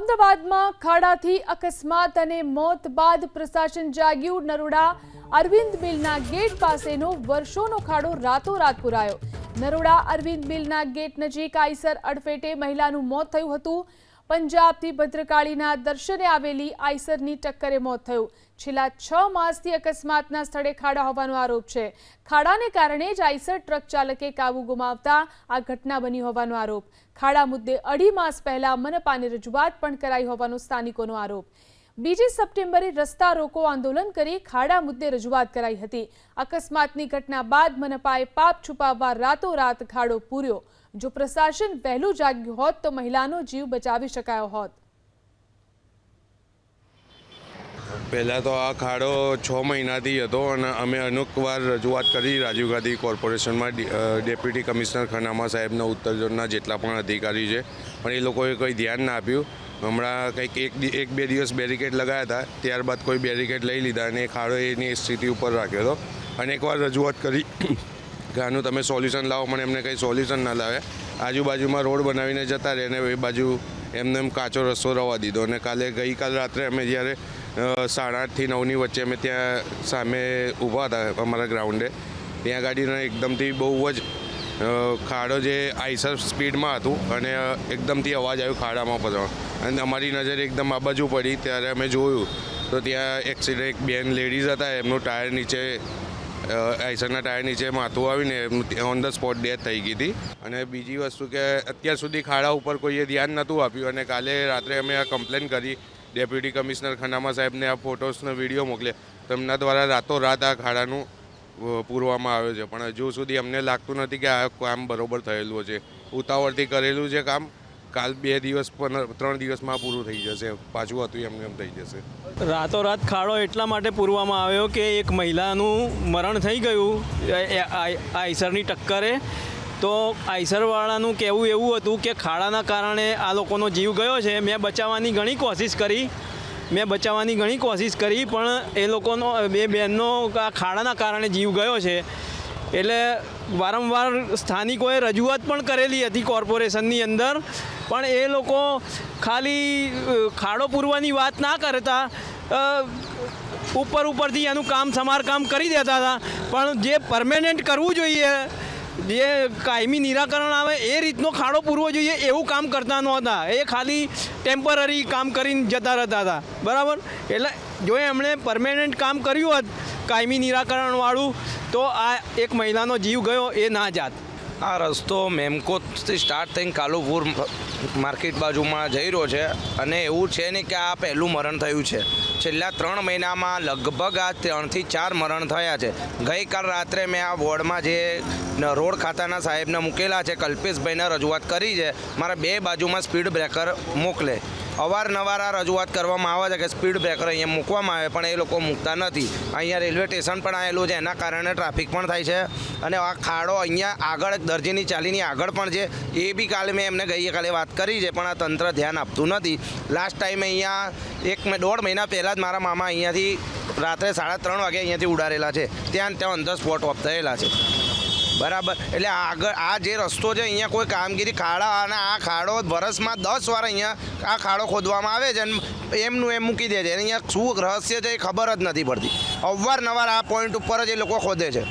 અમદાવાદમાં ખાડાથી અકસ્માત અને મોત બાદ પ્રશાસન જાગ્યું નરોડા અરવિંદ મિલના ગેટ પાસેનો વર્ષોનો ખાડો રાતોરાત પુરાયો. નરોડા અરવિંદ મિલના ગેટ નજીક આઈસર અડફેટે મહિલાનું મોત થયું હતું. પંજાબથી ભદ્રકાળીના દર્શને આવેલી આઈસરની ટક્કરે મોત થયું. છેલ્લા છ માસથી અકસ્માતના સ્થળે ખાડા હોવાનો આરોપ છે. ખાડાને કારણે જ આઈસર ટ્રક ચાલકે કાબુ ગુમાવતા આ ઘટના બની હોવાનો આરોપ. ખાડા મુદ્દે અઢી માસ પહેલા મનપાને રજૂઆત પણ કરાઈ હોવાનો સ્થાનિકોનો આરોપ. બીજી સપ્ટેમ્બરે રસ્તા રોકો આંદોલન કરી ખાડા મુદ્દે રજૂઆત કરાઈ હતી. અકસ્માતની ઘટના બાદ મનપાએ પાપ છુપાવવા રાતોરાત ખાડો પૂર્યો. જો પ્રશાસન વહેલું જાગ્યું હોત તો મહિલાનો જીવ બચાવી શકાયો હોત. પહેલાં તો આ ખાડો છ મહિનાથી હતો અને અમે અનુકવાર રજૂઆત કરી રાજીવ ગાંધી કોર્પોરેશનમાં ડેપ્યુટી કમિશનર ખનામા સાહેબના ઉત્તર ઝોનના જેટલા પણ અધિકારી છે. પણ એ લોકોએ કોઈ ધ્યાન ના આપ્યું. હમણાં કંઈક એક એક બે દિવસ બેરિકેડ લગાવ્યા હતા. ત્યારબાદ કોઈ બેરિકેડ લઈ લીધા અને એ ખાડો એની સ્થિતિ ઉપર રાખ્યો હતો. અનેકવાર રજૂઆત કરી કે આનું તમે સોલ્યુશન લાવો, પણ એમને કંઈ સોલ્યુશન ના લાવે. આજુબાજુમાં રોડ બનાવીને જતા રહે અને એ બાજુ એમને એમ કાચો રસ્તો રવા દીધો. અને કાલે ગઈકાલ રાત્રે અમે જ્યારે સાડા આઠથી નવની વચ્ચે અમે ત્યાં સામે ઊભા હતા અમારા ગ્રાઉન્ડે, ત્યાં ગાડીને એકદમથી બહુ જ ખાડો જે આઈસર સ્પીડમાં હતું અને એકદમથી અવાજ આવ્યો ખાડામાં પધવા અને અમારી નજર એકદમ આ બાજુ પડી. ત્યારે અમે જોયું તો ત્યાં એક્સિડન્ટ એક બેન લેડીઝ હતા, એમનું ટાયર નીચે આઈસરના ટાયર નીચે માથું આવીને ઓન ધ સ્પોટ ડેથ થઈ ગઈ હતી. અને બીજી વસ્તુ કે અત્યાર સુધી ખાડા ઉપર કોઈએ ધ્યાન નહોતું આપ્યું અને કાલે રાત્રે અમે આ કમ્પ્લેન કરી ડેપ્યુટી કમિશનર ખનામા સાહેબને આ ફોટોસનો વીડિયો મોકલ્યા. તો એમના દ્વારા રાતોરાત આ ખાડાનું પૂરવામાં આવ્યો છે. પણ હજુ સુધી અમને લાગતું નથી કે આ કામ બરોબર થયેલું છે. ઉતાવળથી કરેલું છે કામ. કાલ બે દિવસ, પંદર, ત્રણ દિવસમાં પૂરું થઈ જશે. પાછું હતું એમને એમ થઈ જશે. રાતોરાત ખાડો એટલા માટે પૂરવામાં આવ્યો કે એક મહિલાનું મરણ થઈ ગયું. આઈસરની ટક્કરે. તો આઈસરવાળાનું કહેવું એવું હતું કે ખાડાના કારણે આ લોકોનો જીવ ગયો છે. મેં બચાવવાની ઘણી કોશિશ કરી. મેં બચાવવાની ઘણી કોશિશ કરી, પણ એ લોકોનો, બે બહેનનો ખાડાના કારણે જીવ ગયો છે. એટલે વારંવાર સ્થાનિકોએ રજૂઆત પણ કરેલી હતી કોર્પોરેશનની અંદર. પણ એ લોકો ખાલી ખાડો પૂરવાની વાત ના કરતા ઉપર ઉપરથી એનું કામ સમારકામ કરી દેતા હતા. પણ જે પરમેનન્ટ કરવું જોઈએ, જે કાયમી નિરાકરણ આવે, એ રીતનો ખાડો પૂરવો જોઈએ એવું કામ કરતા નહોતા. એ ખાલી ટેમ્પરરી કામ કરીને જતા રહેતા હતા. બરાબર? એટલે જો એમણે પરમેનન્ટ કામ કર્યું હોત કાયમી નિરાકરણવાળું, તો આ એક મહિલાનો જીવ ગયો એ ના જાત આ રસ્તો મેમકોથી સ્ટાર્ટ થઈને કાલુપુર માર્કેટ બાજુમાં જઈ રહ્યો છે અને એવું છે ને કે આ પહેલું મરણ થયું છે. છેલ્લા ત્રણ મહિનામાં લગભગ આ ત્રણથી ચાર મરણ થયા છે. ગઈકાલ રાત્રે મેં આ વોર્ડમાં જે રોડ ખાતાના સાહેબને મૂકેલા છે, કલ્પેશભાઈને રજૂઆત કરી છે, મારા બે બાજુમાં સ્પીડ બ્રેકર મોકલે. અવારનવાર આ રજૂઆત કરવામાં આવે છે કે સ્પીડ બ્રેકર અહીંયા મૂકવામાં આવે, પણ એ લોકો મૂકતા નથી. અહીંયા રેલવે સ્ટેશન પણ આવેલું છે, એના કારણે ટ્રાફિક પણ થાય છે. અને આ ખાડો અહીંયા આગળ, દરજીની ચાલીની આગળ પણ છે. એ બી કાલે મેં એમને ગઈકાલે વાત કરી છે, પણ આ તંત્ર ધ્યાન આપતું નથી. લાસ્ટ ટાઈમ અહીંયા એક મેં, દોઢ મહિના પહેલાં જ મારા મામા અહીંયાથી રાત્રે સાડા ત્રણ વાગે અહીંયાથી ઉડાડેલા છે. ત્યાં ત્યાં ધ સ્પોટ ઓફ થયેલા છે. બરાબર. એટલે આગળ આ જે રસ્તો છે, અહીંયા કોઈ કામગીરી ખાડા અને આ ખાડો વરસમાં દસ વાર અહીંયા આ ખાડો ખોદવામાં આવે છે અને એમનું એમ મૂકી દે છે. અહીંયા શું રહસ્ય છે એ ખબર જ નથી પડતી. અવારનવાર આ પોઈન્ટ ઉપર જ એ લોકો ખોદે છે.